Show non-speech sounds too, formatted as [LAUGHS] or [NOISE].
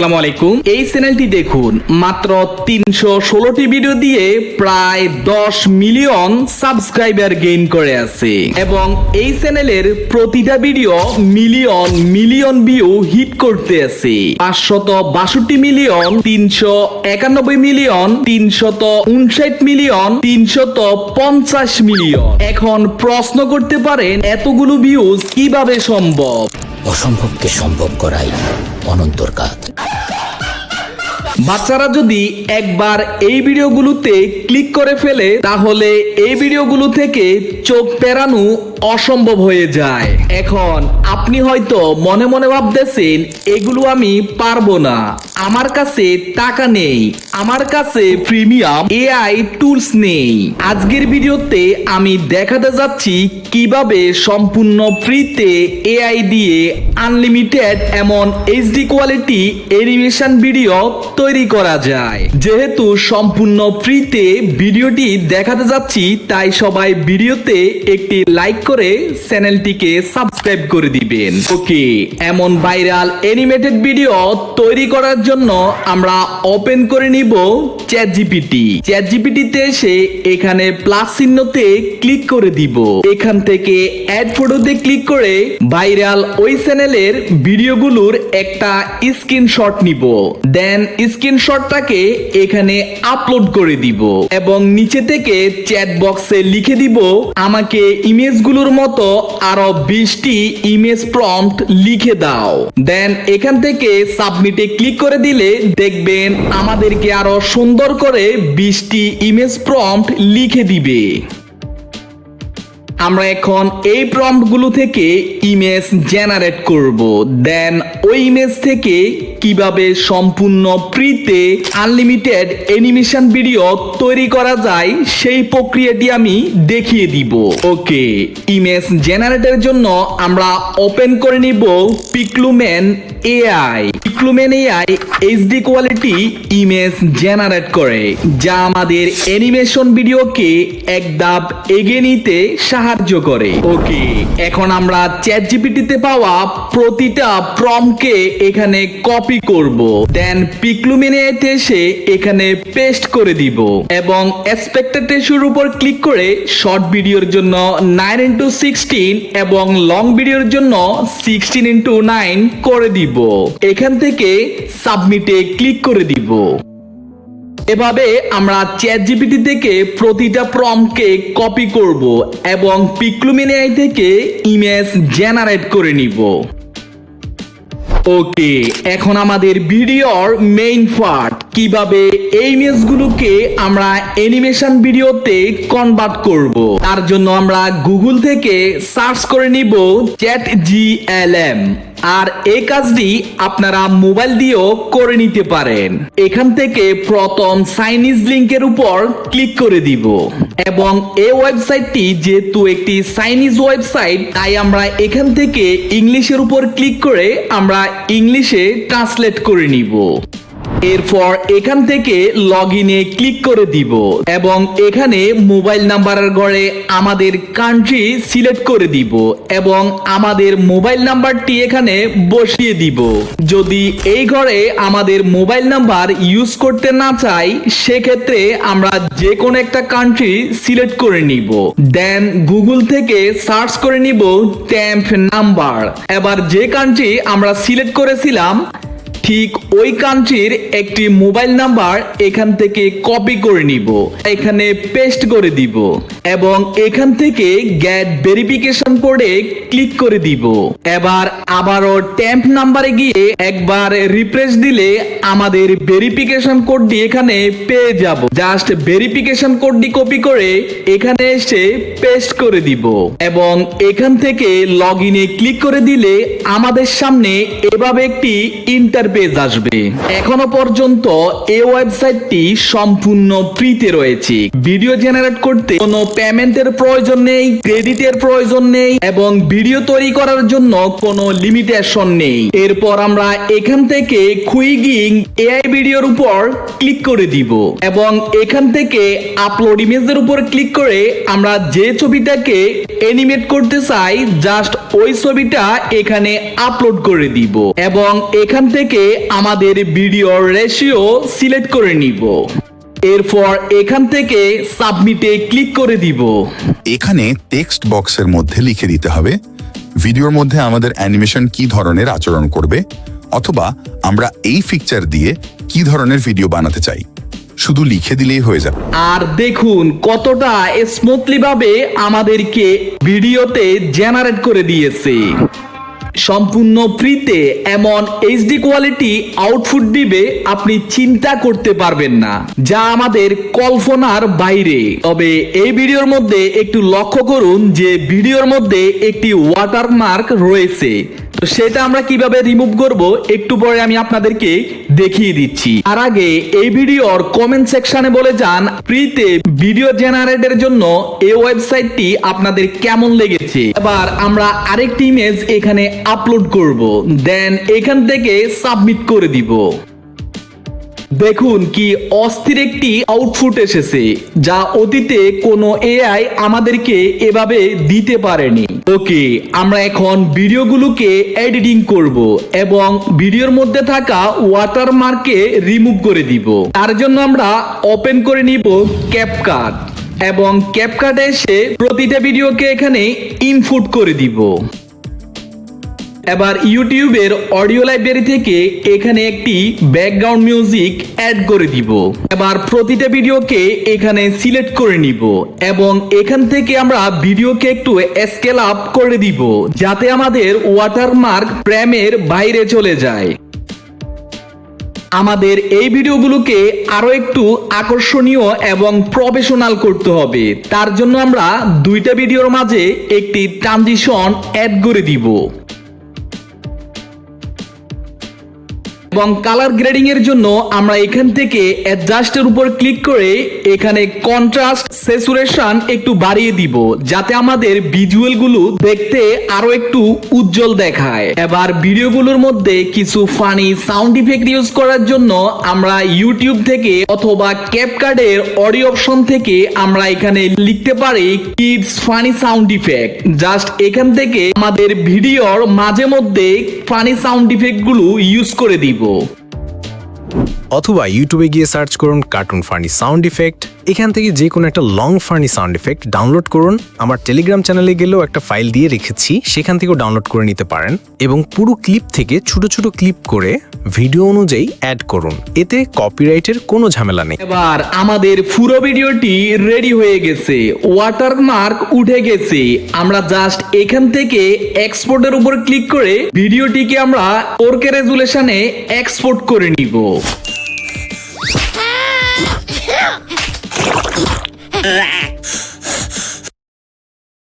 আসসালামু আলাইকুম। এই চ্যানেলটি দেখুন মাত্র তিনশো ষোলোটি ভিডিও দিয়ে প্রায় দশ মিলিয়ন সাবস্ক্রাইবার গেইন করে আছে। এবং এই চ্যানেলের প্রতিটা video million million view hit করতে আছে। পাঁচশত বাষট্টি মিলিয়ন, তিনশো একানব্বই মিলিয়ন, তিনশত উনষাট মিলিয়ন, তিনশত পঞ্চাশ মিলিয়ন। এখন প্রশ্ন করতে পারেন, এতগুলো ভিউজ কীভাবে সম্ভব? অসম্ভবকে সম্ভব করাই অনন্তর কাজ। বাচ্চারা যদি একবার এই ভিডিওগুলোতে ক্লিক করে ফেলে, তাহলে এই ভিডিওগুলো থেকে চোখ পেরানো অসম্ভব হয়ে যায়। এখন আপনি হয়তো মনে মনে ভাবতেছেন, এগুলো আমি পারব না। আমার কাছে টাকা নেই। আমার কাছে প্রিমিয়াম এআই টুলস নেই। আজকের ভিডিওতে আমি দেখাতে যাচ্ছি কীভাবে সম্পূর্ণ ফ্রিতে এআই দিয়ে আনলিমিটেড এমন এইচডি কোয়ালিটি অ্যানিমেশন ভিডিও তৈরি করা যায়। যেহেতু সম্পূর্ণ ফ্রিতে ভিডিওটি দেখাতে যাচ্ছি, তাই সবাই ভিডিওতে একটি লাইক করে চ্যানেলটিকে সাবস্ক্রাইব করে দিবেন। ওকে, এমন ভাইরাল অ্যানিমেটেড ভিডিও তৈরি করার জন্য আমরা ওপেন করে নিব চ্যাট জিপিটি চ্যাট জিপিটিতে এসে এখানে প্লাস চিহ্নতে ক্লিক করে দিব। এখান থেকে অ্যাড ফটোতে ক্লিক করে ভাইরাল ওই চ্যানেলের ভিডিওগুলোর একটা স্ক্রিনশট নিব। দেন স্ক্রিনশটটাকে এখানে আপলোড করে দিব এবং নিচে থেকে চ্যাট বক্সে লিখে দিব, আমাকে ইমেজগুলোর মতো আরও বিশটি ইমেজ প্রম্পট লিখে দাও। দেন এখান থেকে সাবমিটে ক্লিক করে দিলে দেখবেন আমাদেরকে আরও সুন্দর করে বিশটি ইমেজ প্রম্পট লিখে দিবে। আমরা এখন এই প্রম্পটগুলো থেকে ইমেজ জেনারেট করব। দেন ওই ইমেজ থেকে কীভাবে সম্পূর্ণ ফ্রিতে আনলিমিটেড অ্যানিমেশন ভিডিও তৈরি করা যায় সেই প্রক্রিয়াটি আমি দেখিয়ে দিব। ওকে ইমেজ জেনারেটের জন্য আমরা ওপেন করে নিব পিকলুম্যান AI পিকলুম্যান AI HD quality image generate করে, যা আমাদের অ্যানিমেশন ভিডিওকে এক ধাপ এগিয়ে নিতে সাহায্য করে। ওকে এখন আমরা চ্যাট জিপিটিতে পাওয়া প্রতিটা প্রমকে এখানে কপি করব। দেন পিকলুমিনেতে এসে এখানে পেস্ট করে দিব। এবং এক্সপেক্টেড রেশিওর উপর ক্লিক করে শর্ট ভিডিওর জন্য নাইন ইন্টু সিক্সটিন এবং লং ভিডিওর জন্য সিক্সটিন ইন্টু নাইন করে দিব। এখান থেকে সাবমিটে ক্লিক করে দিব। এভাবে আমরা চ্যাট জিপিটি থেকে প্রতিটা প্রমকে কপি করব এবং পিক্লুমিনিয়াই থেকে ইমেজ জেনারেট করে নিব। ওকে এখন আমাদের ভিডিওর মেইন পার্ট কীভাবে এই ইমেজগুলোকে আমরা অ্যানিমেশন ভিডিওতে কনভার্ট করব। তার জন্য আমরা গুগল থেকে সার্চ করে নিব চ্যাট জিএলএম আর এই কাজটি আপনারা মোবাইল দিয়েও করে নিতে পারেন। এখান থেকে প্রথম চাইনিজ লিংকের উপর ক্লিক করে দিব। এবং এই ওয়েবসাইটটি যেহেতু একটি চাইনিজ ওয়েবসাইট, তাই আমরা এখান থেকে ইংলিশের উপর ক্লিক করে আমরা ইংলিশে ট্রান্সলেট করে নিব। এরপর এখান থেকে লগ ইনে ক্লিক করে দিব এবং এখানে মোবাইল নাম্বারের ঘরে আমাদের কান্ট্রি সিলেক্ট করে দিব এবং আমাদের মোবাইল নাম্বারটি এখানে বসিয়ে দিব। যদি এই ঘরে আমাদের মোবাইল নাম্বার ইউজ করতে না চাই, সেক্ষেত্রে আমরা যে কোনো একটা কান্ট্রি সিলেক্ট করে নিব। দেন গুগল থেকে সার্চ করে নিব ট্যাম্প নাম্বার এবার যে কান্ট্রি আমরা সিলেক্ট করেছিলাম ঠিক ওই কান্ট্রির একটি মোবাইল নাম্বার এখান থেকে কপি করে নিব, এখানে পেস্ট করে দিব এবং এখান থেকে গেট ভেরিফিকেশন কোডে ক্লিক করে দিব। এবার আবারও ট্যাম্প নাম্বারে গিয়ে একবার রিফ্রেশ দিলে আমাদের ভেরিফিকেশন কোডটি এখানে পেয়ে যাব। জাস্ট ভেরিফিকেশন কোডটি কপি করে এখানে এসে পেস্ট করে দিব এবং এখান থেকে লগ ইনে ক্লিক করে দিলে আমাদের সামনে এভাবে একটি ইন্টারপেজ আসবে। এখনও পর্যন্ত এই ওয়েবসাইটটি সম্পূর্ণ ফ্রিতে রয়েছে। ভিডিও জেনারেট করতে কোনো পেমেন্টের প্রয়োজন নেই ক্রেডিটের প্রয়োজন নেই এবং ভিডিও তৈরি করার জন্য কোনো লিমিটেশন নেই। এরপর আমরা এখান থেকে কুইগিং এআই ভিডিওর উপর ক্লিক করে দিব এবং এখান থেকে আপলোড ইমেজের উপর ক্লিক করে আমরা যে ছবিটাকে এনিমেট করতে চাই জাস্ট ওই ছবিটা এখানে আপলোড করে দিব এবং এখান থেকে আমাদের ভিডিওর রেশিও সিলেক্ট করে নিব। এরপর এখান থেকে সাবমিটে ক্লিক করে দিব। এখানে টেক্সট বক্সের মধ্যে লিখে দিতে হবে ভিডিওর মধ্যে আমাদের অ্যানিমেশন কি ধরনের আচরণ করবে? অথবা আমরা এই পিকচার দিয়ে কি ধরনের ভিডিও বানাতে চাই? শুধু লিখে দিলেই হয়ে যাবে। আর দেখুন কতটা স্মুথলি ভাবে আমাদেরকে ভিডিওতে জেনারেট করে দিয়েছে। সম্পূর্ণ ফ্রিতে এমন এইচডি কোয়ালিটি আউটপুট দিবে আপনি চিন্তা করতে পারবেন না। যা আমাদের কল্পনার বাইরে। তবে এই ভিডিওর মধ্যে একটু লক্ষ্য করুন যে ভিডিওর মধ্যে একটি ওয়াটারমার্ক রয়েছে। তো সেটা আমরা কীভাবে রিমুভ করব, একটু পরে আমি আপনাদেরকে দেখিয়ে দিচ্ছি। আর আগে এই ভিডিওর কমেন্ট সেকশনে বলে যান ফ্রিতে ভিডিও জেনারেটের জন্য এই ওয়েবসাইটটি আপনাদের কেমন লেগেছে। এবার আমরা আরেকটি ইমেজ এখানে আপলোড করব। দেন এখান থেকে সাবমিট করে দিব। দেখুন কি অস্থির একটি আউটপুট এসেছে, যা অতীতে কোনো এআই আমাদেরকে এভাবে দিতে পারেনি। ওকে, আমরা এখন ভিডিওগুলোকে এডিটিং করব এবং ভিডিওর মধ্যে থাকা ওয়াটারমার্কে রিমুভ করে দিব। তার জন্য আমরা ওপেন করে নিব ক্যাপকাট এবং ক্যাপকাটে এসে প্রতিটা ভিডিওকে এখানে ইনপুট করে দিব। এবার ইউটিউবের অডিও লাইব্রেরি থেকে এখানে একটি ব্যাকগ্রাউন্ড মিউজিক অ্যাড করে দিব। এবার প্রতিটা ভিডিওকে এখানে সিলেক্ট করে নিব এবং এখান থেকে আমরা ভিডিওকে একটু স্কেল আপ করে দিব যাতে আমাদের ওয়াটারমার্ক প্রেমের বাইরে চলে যায়। আমাদের এই ভিডিওগুলোকে আরও একটু আকর্ষণীয় এবং প্রফেশনাল করতে হবে। তার জন্য আমরা দুইটা ভিডিওর মাঝে একটি ট্রানজিশন অ্যাড করে দিব। এবং কালার গ্রেডিং এর জন্য আমরা এখান থেকে অ্যাডজাস্টের উপর ক্লিক করে এখানে কন্ট্রাস্ট স্যাচুরেশন একটু বাড়িয়ে দিব, যাতে আমাদের ভিজুয়ালগুলো দেখতে আরও একটু উজ্জ্বল দেখায়। এবার ভিডিওগুলোর মধ্যে কিছু ফানি সাউন্ড ইফেক্ট ইউজ করার জন্য আমরা ইউটিউব থেকে অথবা ক্যাপকার্ডের অডিও অপশন থেকে আমরা এখানে লিখতে পারি kids funny sound effect just এখান থেকে আমাদের ভিডিওর মাঝে মধ্যে ফানি সাউন্ড ইফেক্টগুলো ইউজ করে দিব। অথবা ইউটিউবে গিয়ে সার্চ করুন কার্টুন ফানি সাউন্ড ইফেক্ট এখান থেকে যে কোনো একটা long funny sound effect download করুন। আমার টেলিগ্রাম চ্যানেলে গেলেও একটা ফাইল দিয়ে রেখেছি। সেখান থেকেও ডাউনলোড করে নিতে পারেন। এবং পুরো ক্লিপ থেকে ছোট ছোট ক্লিপ করে ভিডিও অনুযায়ী অ্যাড করুন। এতে কপিরাইটের কোনো ঝামেলা নেই। এবার আমাদের পুরো ভিডিওটি রেডি হয়ে গেছে। ওয়াটারমার্ক উঠে গেছে। আমরা জাস্ট এখান থেকে এক্সপোর্টের উপর ক্লিক করে ভিডিওটিকে আমরা ওরকে রেজুলেশনে এক্সপোর্ট করে নিব। Ah! [LAUGHS]